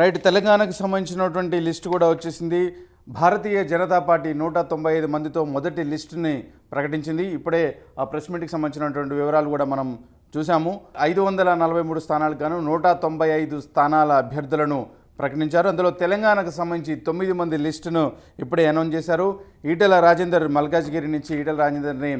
Right తెలంగాణకు సంబంధించినటువంటి list కూడా వచ్చేసింది. భారతీయ జనతా పార్టీ నూట తొంభై ఐదు మందితో మొదటి లిస్టుని ప్రకటించింది. ఇప్పుడే ఆ ప్రెస్ మీట్కి సంబంధించినటువంటి వివరాలు కూడా మనం చూసాము ఐదు వందల నలభై మూడు స్థానాలకు గాను నూట తొంభై ఐదు స్థానాల అభ్యర్థులను ప్రకటించారు. అందులో తెలంగాణకు సంబంధించి తొమ్మిది మంది లిస్టును ఇప్పుడే అనౌన్స్ చేశారు. ఈటెల రాజేందర్ మల్కాజ్గిరి నుంచి ఈటెల రాజేందర్ని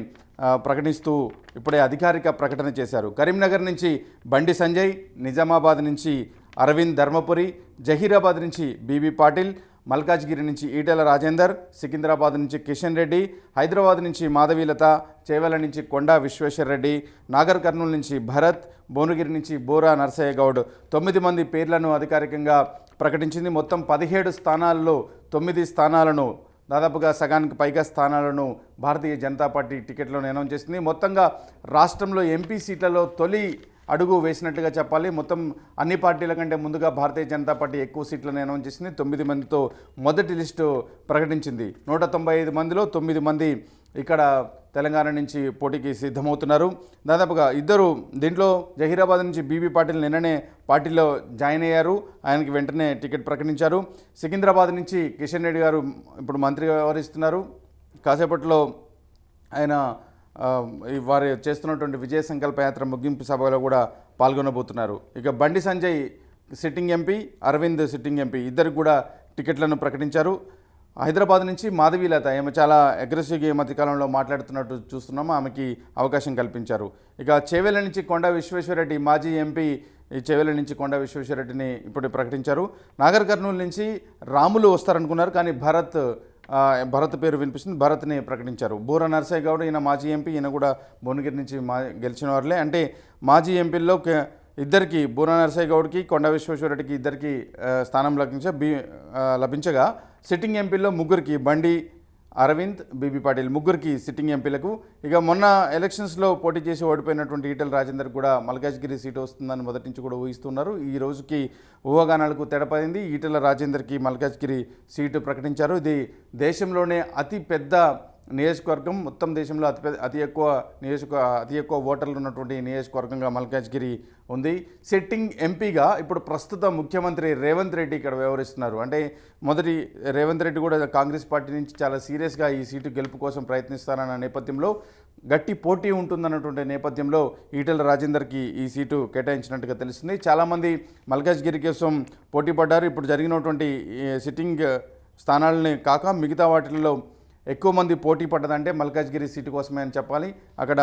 ప్రకటిస్తూ ఇప్పుడే అధికారిక ప్రకటన చేశారు. కరీంనగర్ నుంచి బండి సంజయ్ నిజామాబాద్ నుంచి అరవింద్ ధర్మపురి జహీరాబాద్ నుంచి బీబీ పాటిల్ మల్కాజ్గిరి నుంచి ఈటెల రాజేందర్ సికింద్రాబాద్ నుంచి కిషన్ రెడ్డి హైదరాబాద్ నుంచి మాధవీలత చేవెల నుంచి కొండా విశ్వేశ్వర్ రెడ్డి నాగర్ కర్నూలు నుంచి భరత్ భువనగిరి నుంచి బోరా నర్సయ్య గౌడ్ తొమ్మిది మంది పేర్లను అధికారికంగా ప్రకటించింది. మొత్తం పదిహేడు స్థానాల్లో తొమ్మిది స్థానాలను దాదాపుగా సగానికి పైగా స్థానాలను భారతీయ జనతా పార్టీ టికెట్లను అనౌన్స్ చేసింది. మొత్తంగా రాష్ట్రంలో ఎంపీ సీట్లలో తొలి అడుగు వేసినట్లుగా చెప్పాలి. మొత్తం అన్ని పార్టీల కంటే ముందుగా భారతీయ జనతా పార్టీ ఎక్కువ సీట్లను అనౌన్స్ చేసింది. తొమ్మిది మందితో మొదటి లిస్టు ప్రకటించింది. నూట తొంభై ఐదు మందిలో తొమ్మిది మంది ఇక్కడ తెలంగాణ నుంచి పోటీకి సిద్ధమవుతున్నారు. దాదాపుగా ఇద్దరు దీంట్లో జహీరాబాద్ నుంచి బీబీ పాటిల్ నిన్ననే పార్టీలో జాయిన్ అయ్యారు. ఆయనకి వెంటనే టికెట్ ప్రకటించారు. సికింద్రాబాద్ నుంచి కిషన్ రెడ్డి గారు ఇప్పుడు మంత్రి వ్యవహరిస్తున్నారు. కాసేపట్లో ఆయన వారు చేస్తున్నటువంటి విజయ సంకల్ప యాత్ర ముగింపు సభలో కూడా పాల్గొనబోతున్నారు. ఇక Bandi Sanjay sitting MP Arvind sitting MP ఇద్దరు కూడా టికెట్లను ప్రకటించారు. హైదరాబాద్ నుంచి మాధవీలత ఆమె చాలా అగ్రెసివ్గా ఈ మధ్యకాలంలో మాట్లాడుతున్నట్టు చూస్తున్నాము ఆమెకి అవకాశం కల్పించారు. ఇక చేవెల నుంచి కొండ విశ్వేశ్వరరెడ్డి మాజీ ఎంపీ ఈ చెవెల నుంచి కొండ విశ్వేశ్వరరెడ్డిని ఇప్పుడు ప్రకటించారు. నాగర్ కర్నూలు నుంచి రాములు వస్తారనుకున్నారు కానీ భరత్ భరత్ పేరు వినిపిస్తుంది. భరత్ని ప్రకటించారు. బూర నర్సయ్య గౌడ్ ఈయన మాజీ ఎంపీ ఈయన కూడా భువనగిరి నుంచి మా గెలిచిన వారులే. అంటే మాజీ ఎంపీల్లో ఇద్దరికి బూర నర్సయ్య గౌడ్కి కొండ విశ్వేశ్వరరెడ్డికి ఇద్దరికి స్థానం లభించ బి లభించగా సిట్టింగ్ ఎంపీల్లో ముగ్గురికి బండి అరవింద్ బీబీ పాటిల్ ముగ్గురికి సిట్టింగ్ ఎంపీలకు. ఇక మొన్న ఎలక్షన్స్లో పోటీ చేసి ఓడిపోయినటువంటి ఈటల రాజేందర్ కూడా మల్కాజ్గిరి సీటు వస్తుందని మొదటి నుంచి కూడా ఊహిస్తున్నారు. ఈ రోజుకి ఊహాగానాలకు తెడపడింది ఈటల రాజేందర్కి మల్కాజ్గిరి సీటు ప్రకటించారు. ఇది దేశంలోనే అతి పెద్ద నియోజకవర్గం మొత్తం దేశంలో అతి పెద్ద అతి ఎక్కువ నియోజక అతి ఎక్కువ ఓటర్లు ఉన్నటువంటి నియోజకవర్గంగా మల్కాజ్గిరి ఉంది. సిట్టింగ్ ఎంపీగా ఇప్పుడు ప్రస్తుత ముఖ్యమంత్రి రేవంత్ రెడ్డి ఇక్కడ వ్యవహరిస్తున్నారు. అంటే మొదటి రేవంత్ రెడ్డి కూడా కాంగ్రెస్ పార్టీ నుంచి చాలా సీరియస్గా ఈ సీటు గెలుపు కోసం ప్రయత్నిస్తారన్న నేపథ్యంలో గట్టి పోటీ ఉంటుందన్నటువంటి నేపథ్యంలో ఈటెల రాజేందర్కి ఈ సీటు కేటాయించినట్టుగా తెలుస్తుంది. చాలామంది మల్కాజ్గిరి కోసం పోటీ పడ్డారు ఇప్పుడు జరిగినటువంటి సిట్టింగ్ స్థానాలని కాక మిగతా వాటిల్లో ఎక్కువ మంది పోటీ పడ్డదంటే మల్కాజ్గిరి సీటు కోసమే అని చెప్పాలి. అక్కడ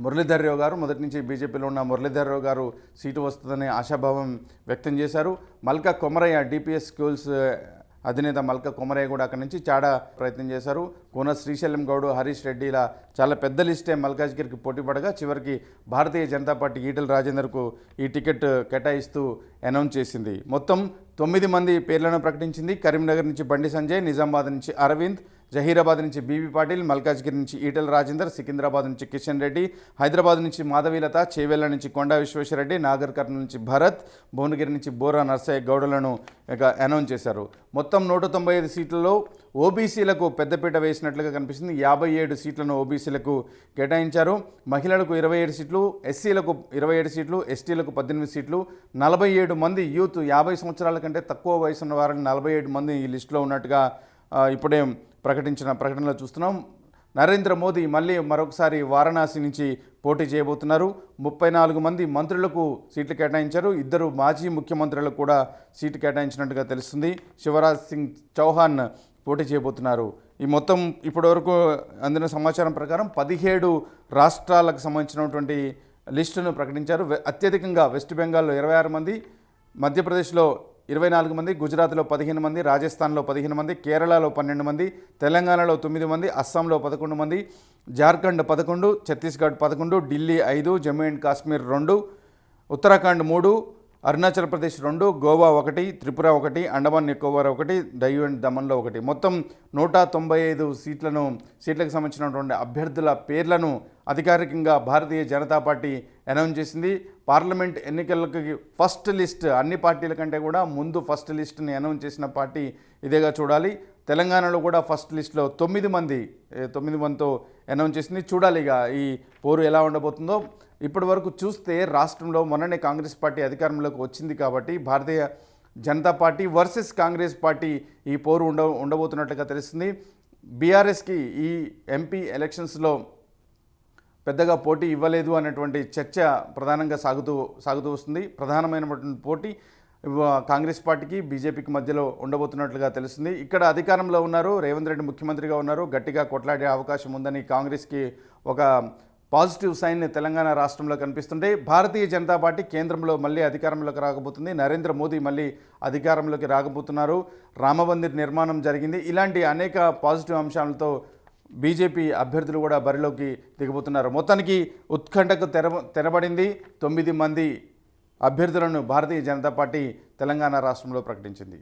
మురళీధర్రావు గారు మొదటి నుంచి బీజేపీలో ఉన్న మురళీధర్రావు గారు సీటు వస్తుందనే ఆశాభావం వ్యక్తం చేశారు. మల్కా కొమరయ్య డిపిఎస్ స్కూల్స్ అధినేత మల్క కుమరయ్య కూడా అక్కడి నుంచి చాడ ప్రయత్నం చేశారు. కోన శ్రీశైలం గౌడ్ హరీష్ రెడ్డి ఇలా చాలా పెద్ద లిస్టే మల్కాజ్గిరికి పోటీ పడగా చివరికి భారతీయ జనతా పార్టీ ఈటల రాజేందర్కు ఈ టికెట్ కేటాయిస్తూ అనౌన్స్ చేసింది. మొత్తం తొమ్మిది మంది పేర్లను ప్రకటించింది. కరీంనగర్ నుంచి బండి సంజయ్ నిజామాబాద్ నుంచి అరవింద్ జహీరాబాద్ నుంచి బీబీ పాటిల్ మల్కాజ్గిరి నుంచి ఈటెల రాజేందర్ సికింద్రాబాద్ నుంచి కిషన్ రెడ్డి హైదరాబాద్ నుంచి మాధవీలత చేవెళ్ళ నుంచి కొండా విశ్వేశ్వరరెడ్డి నాగర్ కర్నూలు నుంచి భరత్ భువనగిరి నుంచి బోరా నర్సయ్య గౌడలను ఇక అనౌన్స్ చేశారు. మొత్తం నూట తొంభై ఐదు సీట్లలో ఓబీసీలకు పెద్దపీట వేసినట్లుగా కనిపిస్తుంది. యాభై ఏడు సీట్లను ఓబీసీలకు కేటాయించారు. మహిళలకు ఇరవై ఏడు సీట్లు ఎస్సీలకు ఇరవై ఏడు సీట్లు ఎస్టీలకు పద్దెనిమిది సీట్లు. నలభై ఏడు మంది యూత్ యాభై సంవత్సరాల కంటే తక్కువ వయసు ఉన్న వారిని నలభై ఏడు మంది ఈ లిస్టులో ఉన్నట్టుగా ఇప్పుడే ప్రకటించిన ప్రకటనలో చూస్తున్నాం. నరేంద్ర మోదీ మళ్ళీ మరొకసారి వారణాసి నుంచి పోటీ చేయబోతున్నారు. ముప్పై నాలుగు మంది మంత్రులకు సీట్లు కేటాయించారు. ఇద్దరు మాజీ ముఖ్యమంత్రులకు కూడా సీటు కేటాయించినట్టుగా తెలుస్తుంది. శివరాజ్ సింగ్ చౌహాన్ పోటీ చేయబోతున్నారు. ఈ మొత్తం ఇప్పటివరకు అందిన సమాచారం ప్రకారం పదిహేడు రాష్ట్రాలకు సంబంధించినటువంటి లిస్టును ప్రకటించారు. అత్యధికంగా వెస్ట్ బెంగాల్లో ఇరవై ఆరు మంది మధ్యప్రదేశ్లో ఇరవై నాలుగు మంది గుజరాత్లో పదిహేను మంది రాజస్థాన్లో పదిహేను మంది కేరళలో పన్నెండు మంది తెలంగాణలో తొమ్మిది మంది అస్సాంలో పదకొండు మంది జార్ఖండ్ పదకొండు ఛత్తీస్గఢ్ పదకొండు ఢిల్లీ ఐదు జమ్మూ అండ్ కాశ్మీర్ రెండు ఉత్తరాఖండ్ మూడు అరుణాచల్ ప్రదేశ్ రెండు గోవా ఒకటి త్రిపుర ఒకటి అండమాన్ నికోబార్ ఒకటి డయూ అండ్ దమన్లో ఒకటి. మొత్తం నూట తొంభై ఐదు సీట్లను సీట్లకు సంబంధించినటువంటి అభ్యర్థుల పేర్లను అధికారికంగా భారతీయ జనతా పార్టీ అనౌన్స్ చేసింది. పార్లమెంట్ ఎన్నికలకి ఫస్ట్ లిస్ట్ అన్ని పార్టీల కంటే కూడా ముందు ఫస్ట్ లిస్ట్ని అనౌన్స్ చేసిన పార్టీ ఇదేగా చూడాలి. తెలంగాణలో కూడా ఫస్ట్ లిస్ట్లో తొమ్మిది మంది తొమ్మిది మందితో అనౌన్స్ చేసింది. చూడాలి ఇక ఈ పోరు ఎలా ఉండబోతుందో. ఇప్పటి వరకు చూస్తే రాష్ట్రంలో మొన్ననే కాంగ్రెస్ పార్టీ అధికారంలోకి వచ్చింది కాబట్టి Bharatiya Janata Party versus Congress party ఈ పోరు ఉండ ఉండబోతున్నట్లుగా తెలుస్తుంది. బీఆర్ఎస్కి ఈ ఎంపీ ఎలక్షన్స్లో పెద్దగా పోటీ ఇవ్వలేదు అనేటువంటి చర్చ ప్రధానంగా సాగుతూ సాగుతూ వస్తుంది. ప్రధానమైనటువంటి పోటీ కాంగ్రెస్ పార్టీకి బీజేపీకి మధ్యలో ఉండబోతున్నట్లుగా తెలుస్తుంది. ఇక్కడ అధికారంలో ఉన్నారు రేవంత్ రెడ్డి ముఖ్యమంత్రిగా ఉన్నారు గట్టిగా కొట్లాడే అవకాశం ఉందని కాంగ్రెస్కి ఒక పాజిటివ్ సైన్ తెలంగాణ రాష్ట్రంలో కనిపిస్తుంటే భారతీయ జనతా పార్టీ కేంద్రంలో మళ్ళీ అధికారంలోకి రాకపోతుంది. నరేంద్ర మోదీ మళ్ళీ అధికారంలోకి రాకపోతున్నారు. రామమందిర్ నిర్మాణం జరిగింది. ఇలాంటి అనేక పాజిటివ్ అంశాలతో బీజేపీ అభ్యర్థులు కూడా బరిలోకి దిగబోతున్నారు మొత్తానికి ఉత్కంఠకు తెర తెరబడింది తొమ్మిది మంది అభ్యర్థులను భారతీయ జనతా పార్టీ తెలంగాణ రాష్ట్రంలో ప్రకటించింది.